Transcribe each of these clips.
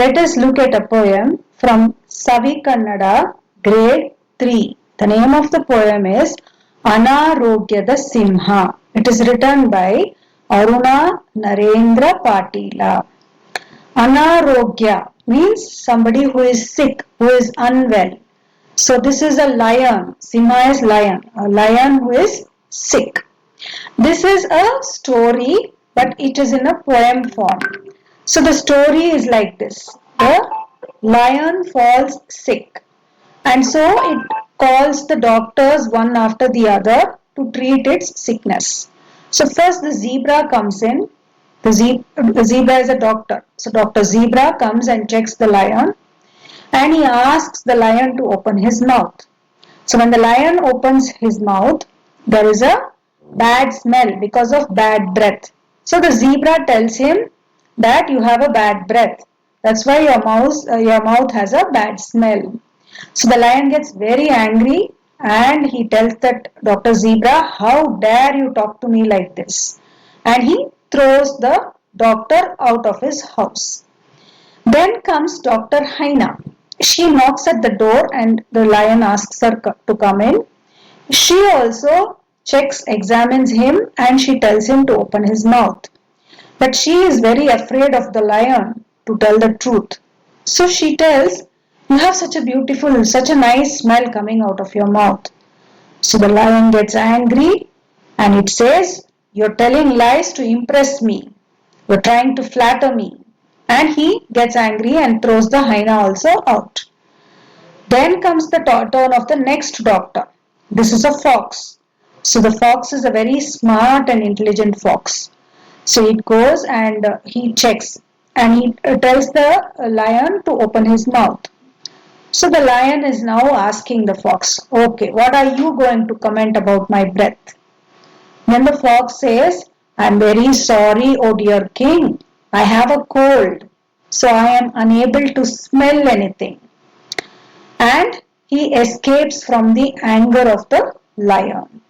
Let us look at a poem from Savi Kannada, grade 3. The name of the poem is Anarogyada Simha. It is written by Aruna Narendra Patila. Anarogya means somebody who is sick, who is unwell. So this is a lion. Simha is lion. A lion who is sick. This is a story, but it is in a poem form. So the story is like this. The lion falls sick. And so it calls the doctors one after the other to treat its sickness. So first the zebra comes in. The, ze- the zebra is a doctor. So Dr. Zebra comes and checks the lion and he asks the lion to open his mouth. So when the lion opens his mouth, there is a bad smell because of bad breath. So the zebra tells him that you have a bad breath. That's why your mouth, uh, your mouth has a bad smell. So the lion gets very angry and he tells that Dr. Zebra, how dare you talk to me like this? And he throws the doctor out of his house. Then comes Dr. Haina. She knocks at the door and the lion asks her to come in. She also checks, examines him and she tells him to open his mouth. But she is very afraid of the lion to tell the truth. So she tells, You have such a beautiful, such a nice smell coming out of your mouth. So the lion gets angry and it says, You're telling lies to impress me. You're trying to flatter me. And he gets angry and throws the hyena also out. Then comes the turn of the next doctor. This is a fox. So the fox is a very smart and intelligent fox. So it goes and uh, he checks and he uh, tells the uh, lion to open his mouth. So the lion is now asking the fox, Okay, what are you going to comment about my breath? Then the fox says, I'm very sorry, O dear king. I have a cold, so I am unable to smell anything. And he escapes from the anger of the lion.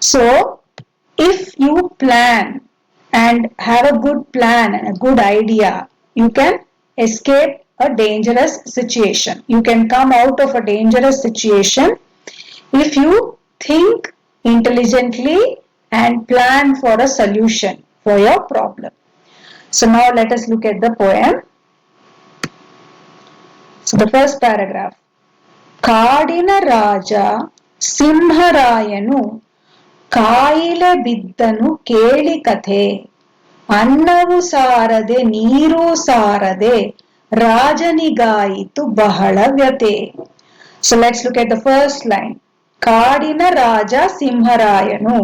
So, if you plan and have a good plan and a good idea, you can escape a dangerous situation. You can come out of a dangerous situation if you think intelligently and plan for a solution for your problem. So now let us look at the poem. So the first paragraph. ಕಾಡಿನ ರಾಜ ಸಿಂಹರಾಯನು ಕಾಯಿಲೆ ಬಿದ್ದನು ಕೇಳಿ ಕಥೆ ಅನ್ನವು ಸಾರದೆ ನೀರು ಸಾರದೆ ರಾಜನಿಗಾಯಿತು ಬಹಳ ವ್ಯತೆ so let's look at the first line ಕಾಡಿನ ರಾಜ ಸಿಂಹರಾಯನು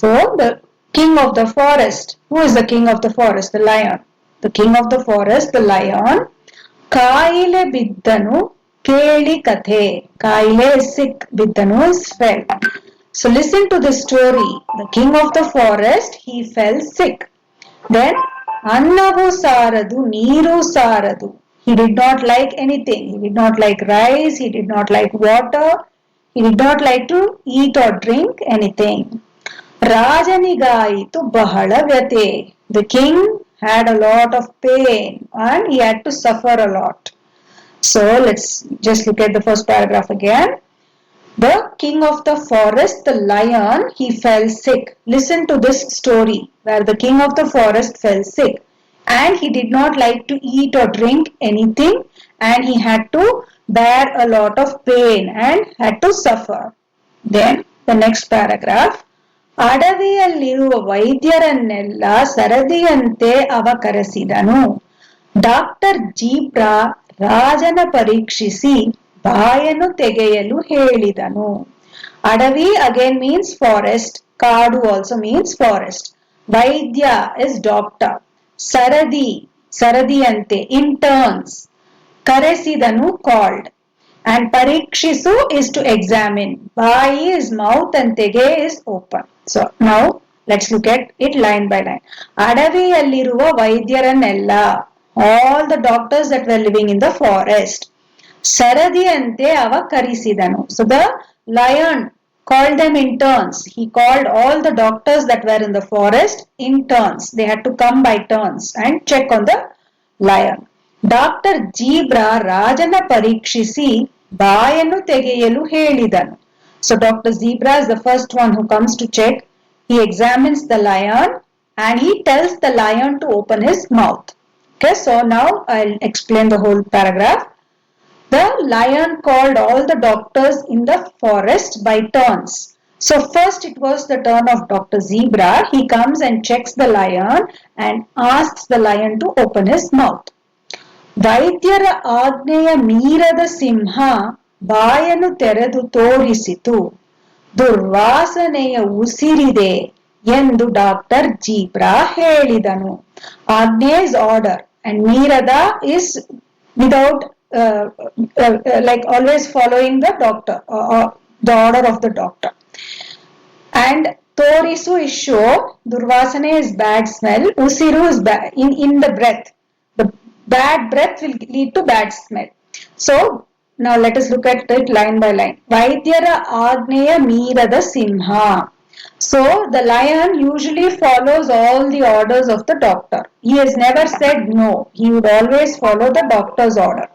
so the king of the forest who is the king of the forest the lion the king of the forest the lion ಕಾಯಿಲೆ ಬಿದ್ದನು ಕೇಳಿ ಕಥೆ ಕಾಯಿಲೆ sick ಬಿದ್ದನು is fell so listen to the story the king of the forest he fell sick then ಅನ್ನವು ಸಾರದು ನೀರು ಸಾರದು he did not like anything he did not like rice he did not like water he did not like to eat or drink anything ರಾಜನಿಗಾಯಿತು ಬಹಳ ವ್ಯತೆ the king had a lot of pain and he had to suffer a lot so let's just look at the first paragraph again the king of the forest, the lion, he fell sick. Listen to this story where the king of the forest fell sick and he did not like to eat or drink anything and he had to bear a lot of pain and had to suffer. Then the next paragraph. ಅಡವಿಯಲ್ಲಿರುವ ವೈದ್ಯರನ್ನೆಲ್ಲ ಸರದಿಯಂತೆ ಅವ ಕರೆಸಿದನು doctor zebra ರಾಜನ ಪರೀಕ್ಷಿಸಿ ಬಾಯನ್ನು ತೆಗೆಯಲು ಹೇಳಿದನು. ಅಡವಿ again means forest ಕಾಡು also means forest ವೈದ್ಯ is doctor ಸರದಿ, ಸರದಿಯಂತೆ ಇಂಟರ್ನ್ಸ್ ಕರೆಸಿದನು ಕಾಲ್ಡ್ ಅಂಡ್ ಪರೀಕ್ಷಿಸು ಇಸ್ ಟು ಎಕ್ಸಾಮಿನ್ ಬಾಯಿ ಇಸ್ ಮೌತ್ ಅಂಡ್ ತೆಗೆ is open so now let's look at it line by line ಅಡವಿಯಲ್ಲಿರುವ ವೈದ್ಯರನ್ನೆಲ್ಲ all the doctors that were living in the forest ಸರದಿಯಂತೆ ಅವ ಕರೆಸಿದನು so the lion called them in turns he called all the doctors that were in the forest in turns they had to come by turns and check on the lion doctor zebra ರಾಜನ ಪರೀಕ್ಷಿಸಿ ಬಾಯನ್ನು ತೆಗೆಯಲು ಹೇಳಿದನು so doctor zebra is the first one who comes to check he examines the lion and he tells the lion to open his mouth. Okay, so now I'll explain the whole paragraph. The lion called all the doctors in the forest by turns. So first it was the turn of Dr. Zebra. He comes and checks the lion and asks the lion to open his mouth. ವೈದ್ಯರ ಆಜ್ಞೆಯ ಮೀರದ ಸಿಂಹ ಬಾಯನ್ನು ತೆರೆದು ತೋರಿಸಿತು ದುರ್ವಾಸನೆಯ ಉಸಿರಿದೆ ಎಂದು doctor zebra ಹೇಳಿದನು ಆಜ್ಞೆ is order and ಮೀರದ is without uh, uh, like always following the doctor or the order of the doctor. And Torisu is show, Durvasana is bad smell, Usiru is bad, in, in the breath. The bad breath will lead to bad smell. So, now let us look at it line by line. Vaidyara Agneya mirada Simha. So, the lion usually follows all the orders of the doctor. He has never said no. He would always follow the doctor's order.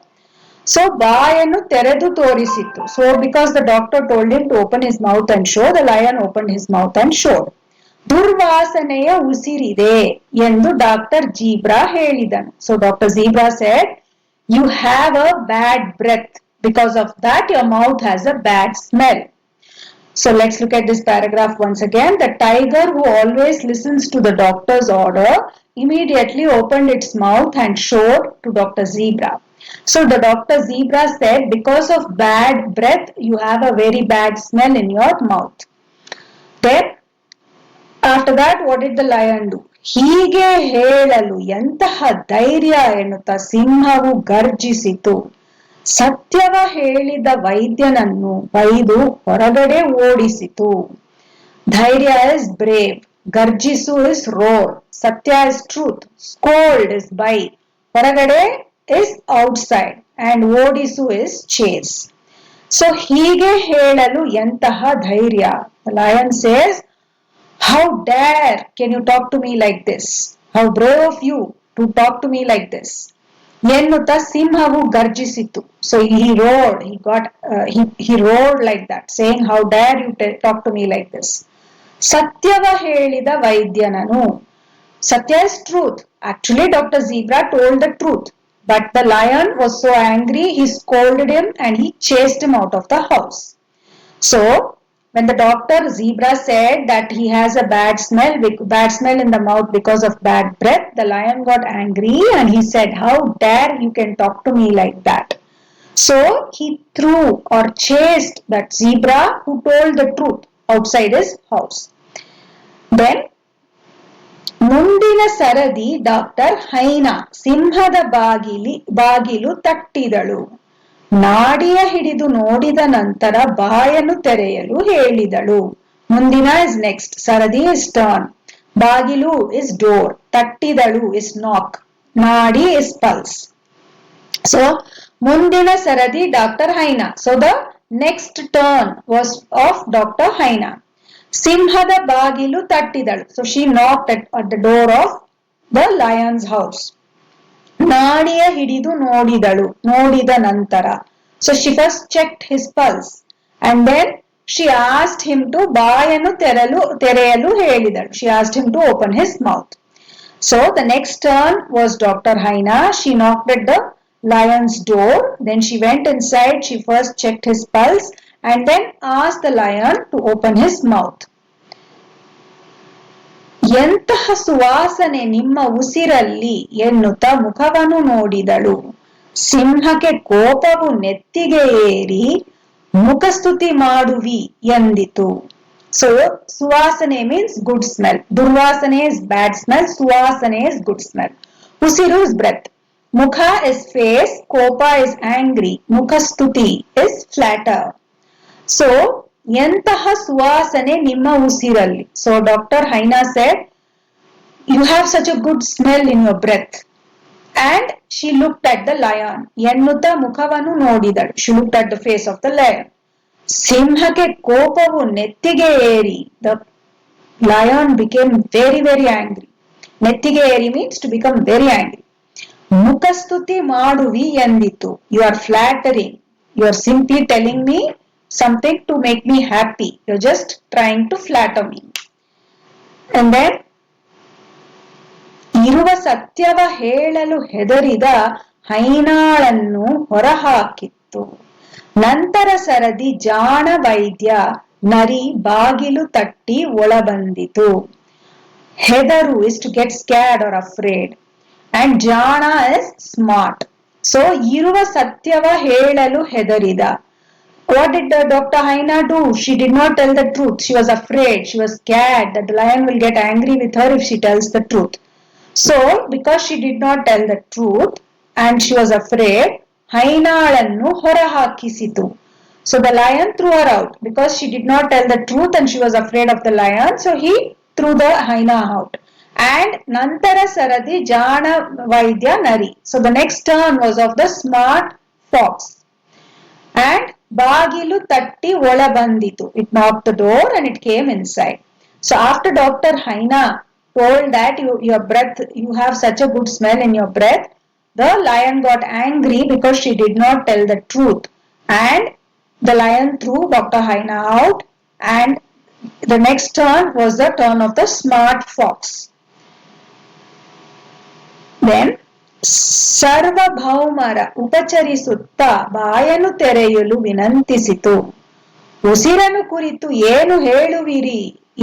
So ಬಾಯನ್ನು ತೆರೆದು ತೋರಿಸಿತ್ತು so because the doctor told him to open his mouth and show the lion open his mouth and show ದುರ್ವಾಸನೆಯ ಉಸಿರಿದೆ ಎಂದು doctor zebra ಹೇಳಿದನು so doctor zebra shed you have a bad breath because of that your mouth has a bad smell So let's look at this paragraph once again. The tiger who always listens to the doctor's order immediately opened its mouth and showed to Dr. Zebra. So the Dr. Zebra said, because of bad breath, you have a very bad smell in your mouth. Then, after that, what did the lion do? ಹೀಗೆ ಹೇಳಲು ಎಂತಹ ಧೈರ್ಯ ಎನ್ನುತ್ತಾ ಸಿಂಹವು ಗರ್ಜಿಸಿತು ಸತ್ಯವ ಹೇಳಿದ ವೈದ್ಯನನ್ನು ಬೈದು ಹೊರಗಡೆ ಓಡಿಸಿತು ಧೈರ್ಯ ಇಸ್ ಬ್ರೇವ್ ಗರ್ಜಿಸು ಇಸ್ ರೋರ್ ಸತ್ಯ ಇಸ್ ಟ್ರೂತ್ ಸ್ಕೋಲ್ಡ್ ಇಸ್ ಬೈ ಹೊರಗಡೆ ಇಸ್ ಔಟ್ಸೈಡ್ ಅಂಡ್ ಓಡಿಸು ಇಸ್ ಚೇಸ್ ಸೊ ಹೀಗೆ ಹೇಳಲು ಎಂತಹ ಧೈರ್ಯ. Lion says how dare can you talk to me like this how brave of you to talk to me like this ಎನ್ನುತ್ತಾ ಸಿಂಹವು ಗರ್ಜಿಸಿತು so he roared he got he roared like that saying how dare you talk to me like this ಸತ್ಯವ ಹೇಳಿದ ವೈದ್ಯನನು ಸತ್ಯ is truth actually doctor zebra told the truth But the lion was so angry, he scolded him and he chased him out of the house. So, when the doctor zebra said that he has a bad smell, bad smell in the mouth because of bad breath, the lion got angry and he said, How dare you can talk to me like that? So, he threw or chased that zebra who told the truth outside his house. Then ಮುಂದಿನ ಸರದಿ doctor hyena ಸಿಂಹದ ಬಾಗಿಲಿ, ಬಾಗಿಲು ತಟ್ಟಿದಳು. ನಾಡಿಯ ಹಿಡಿದು ನೋಡಿದ ನಂತರ ಬಾಯನ್ನು ತೆರೆಯಲು ಹೇಳಿದಳು. ಮುಂದಿನ ಇಸ್ ನೆಕ್ಸ್ಟ್ ಸರದಿ ಇಸ್ ಟರ್ನ್ ಬಾಗಿಲು ಇಸ್ ಡೋರ್ ತಟ್ಟಿದಳು ಇಸ್ ನಾಕ್ ನಾಡಿ ಇಸ್ ಪಲ್ಸ್ ಸೊ ಮುಂದಿನ ಸರದಿ doctor hyena. So the next turn was of doctor hyena. ಸಿಂಹದ ಬಾಗಿಲು ತಟ್ಟಿದಳು. So she knock at the door of the lion's house ನಾಡಿಯ ಹಿಡಿದು ನೋಡಿದಳು, ನೋಡಿದ ನಂತರ. So she first check his pulse and then she asked him to ಬಾಯನ್ನು ತೆರಲು, ತೆರೆಯಲು ಹೇಳಿದಳು. She asked him to open his mouth so the next turn was doctor hyena she knocked at the door then she went inside she first check his pulse and then asked the lion to open his mouth. ಎಂತಹ ಸುವಾಸನೆ ನಿಮ್ಮ ಉಸಿರಲ್ಲಿ ಎನ್ನುತ್ತ ಮುಖವನ್ನು ನೋಡಿದಳು. ಸಿಂಹಕ್ಕೆ ಕೋಪವು ನೆತ್ತಿಗೆ ಏರಿ, ಮುಖಸ್ತುತಿ ಮಾಡುವಿ ಎಂದಿತು. ಸೊ ಸುವಾಸನೆ ಮೀನ್ಸ್ ಗುಡ್ ಸ್ಮೆಲ್ ದುರ್ವಾಸನೆ ಇಸ್ ಬ್ಯಾಡ್ ಸ್ಮೆಲ್ ಸುವಾಸನೆ ಇಸ್ ಗುಡ್ ಸ್ಮೆಲ್ ಉಸಿರು ಇಸ್ ಬ್ರೆತ್ ಮುಖ ಇಸ್ ಫೇಸ್ ಕೋಪ ಇಸ್ ಆಂಗ್ರಿ ಮುಖಸ್ತುತಿ ಇಸ್ ಫ್ಲಾಟರ್ ಸೊ ಎಂತಹ ಸುವಾಸನೆ ನಿಮ್ಮ ಉಸಿರಲ್ಲಿ? So doctor hyena said you have such a good smell in your breath and she look at the lion ಎನ್ನುತ್ತ ಮುಖವನ್ನು ನೋಡಿದಳು. She look at the face of the lion ಸಿಂಹಕ್ಕೆ ಕೋಪವು ನೆತ್ತಿಗೆ ಏರಿ the lion became very very angry ನೆತ್ತಿಗೆ ಏರಿ means to become very angry ಮುಖಸ್ತುತಿ ಮಾಡುವಿ ಎಂದಿತು. You are flattering you are simply telling me something to make me happy. You're just trying to flatter me. And then, ಇರುವ ಸತ್ಯವ ಹೇಳಲು ಹೆದರಿದ ಹೈನಾಳನ್ನು ಹೊರಹಾಕಿತ್ತು. ನಂತರ ಸರದಿ ಜಾಣ ವೈದ್ಯ ನರಿ ಬಾಗಿಲು ತಟ್ಟಿ ಒಳಬಂದಿತು. ಹೆದರು is to get scared or afraid and ಜಾಣ ಇಸ್ ಸ್ಮಾರ್ಟ್ ಸೊ ಇರುವ ಸತ್ಯವ ಹೇಳಲು ಹೆದರಿದ what did uh, Dr. Haina do? She did not tell the truth. She was afraid. She was scared that the lion will get angry with her if she tells the truth. So, because she did not tell the truth and she was afraid, Hainalannu ಹೊರಹಾಕಿಸಿತು. So the lion threw her out because she did not tell the truth and she was afraid of the lion. So he threw the hyena out. And Nantara Saradi Jana Vaidya Nari. So the next turn was of the smart fox. And ಬಾಗಿಲು ತಟ್ಟಿ ಒಳ ಬಂದಿತು it not the door and it came inside so after doctor hyena told that you, your breath you have such a good smell in your breath the lion got angry because she did not tell the truth and the lion threw dr haina out and the next turn was the turn of the smart fox then ಸರ್ವಭೌಮರ ಉಪಚರಿಸುತ್ತಾ ಬಾಯನು ತೆರೆಯಲು ವಿನಂತಿಸಿತು ಉಸಿರನು ಕುರಿತು ಏನು ಹೇಳುವಿರಿ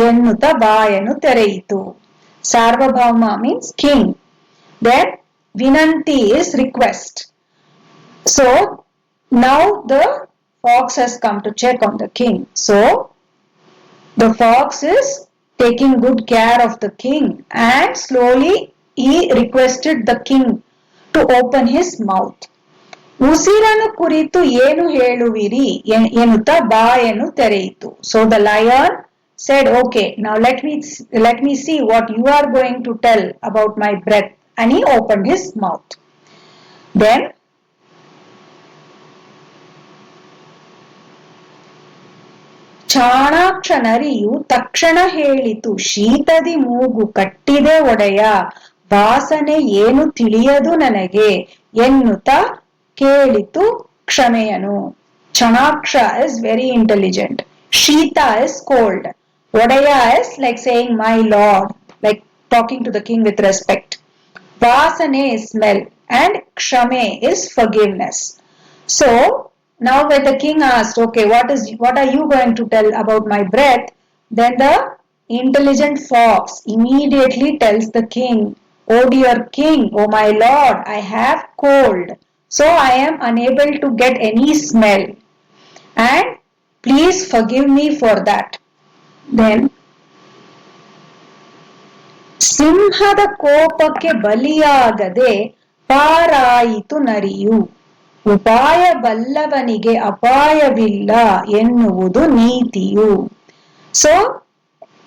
ಎನ್ನುತ್ತ ಬಾಯನು ತೆರೆಯಿತು ಸಾರ್ವಭೌಮ means king then ವಿನಂತಿ is request so now the fox has come to check on the king so the fox is taking good care of the king and slowly he requested the king to open his mouth ಉಸಿರನ್ನು ಕುರಿತು ಏನು ಹೇಳುವಿರಿ ಎನ್ನುತ್ತಾ ಬಾಯನ್ನು ತೆರೆಯಿತು. So the lion said okay ನಾವು let me let me see what you are going to tell about my breath and he open his mouth then ಚಾಣಾಕ್ಷ ನರಿಯು ತಕ್ಷಣ ಹೇಳಿತು, ಶೀತದಿ ಮೂಗು ಕಟ್ಟಿದೆ ಒಡೆಯ ವಾಸನೆ ಏನು ತಿಳಿಯದು ನನಗೆ ಎನ್ನುತ್ತ ಕೇಳಿತು ಕ್ಷಮೆಯನು ಚಾಣಾಕ್ಷ ಇಸ್ ವೆರಿ ಇಂಟೆಲಿಜೆಂಟ್ ಶೀತ ಇಸ್ ಕೋಲ್ಡ್ ಒಡೆಯ is like saying my lord like talking to the king with respect ವಾಸನೆ is smell and kshame is forgiveness so now when the king asked okay what is what are you going to tell about my breath then the intelligent fox immediately tells the king oh dear king oh my lord i have cold so i am unable to get any smell and please forgive me for that then ಸಿಂಹದ ಕೋಪಕ್ಕೆ ಬಲಿಯಾಗದೆ ಪಾರಾಯಿತು ನರಿಯು ಉಪಾಯ ಬಲ್ಲವನಿಗೆ ಅಪಾಯವಿಲ್ಲ ಎನ್ನುವುದು ನೀತಿಯು so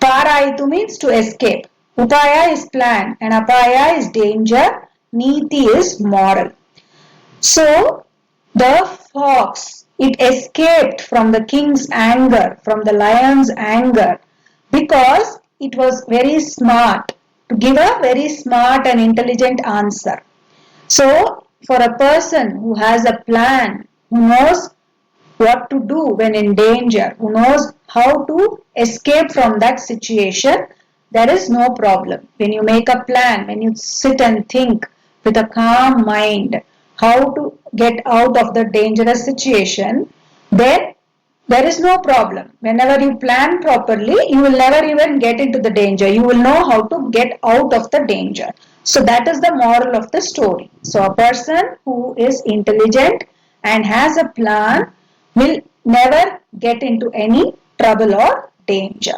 ಪಾರಾಯಿತು means to escape Upaya is plan and apaya is danger. Niti is moral. So the fox, it escaped from the king's anger, from the lion's anger because it was very smart to give a very smart and intelligent answer. So for a person who has a plan, who knows what to do when in danger, who knows how to escape from that situation, there is no problem. When you make a plan, when you sit and think with a calm mind how to get out of the dangerous situation, then there is no problem. Whenever you plan properly, you will never even get into the danger. You will know how to get out of the danger. So that is the moral of the story. So a person who is intelligent and has a plan will never get into any trouble or danger.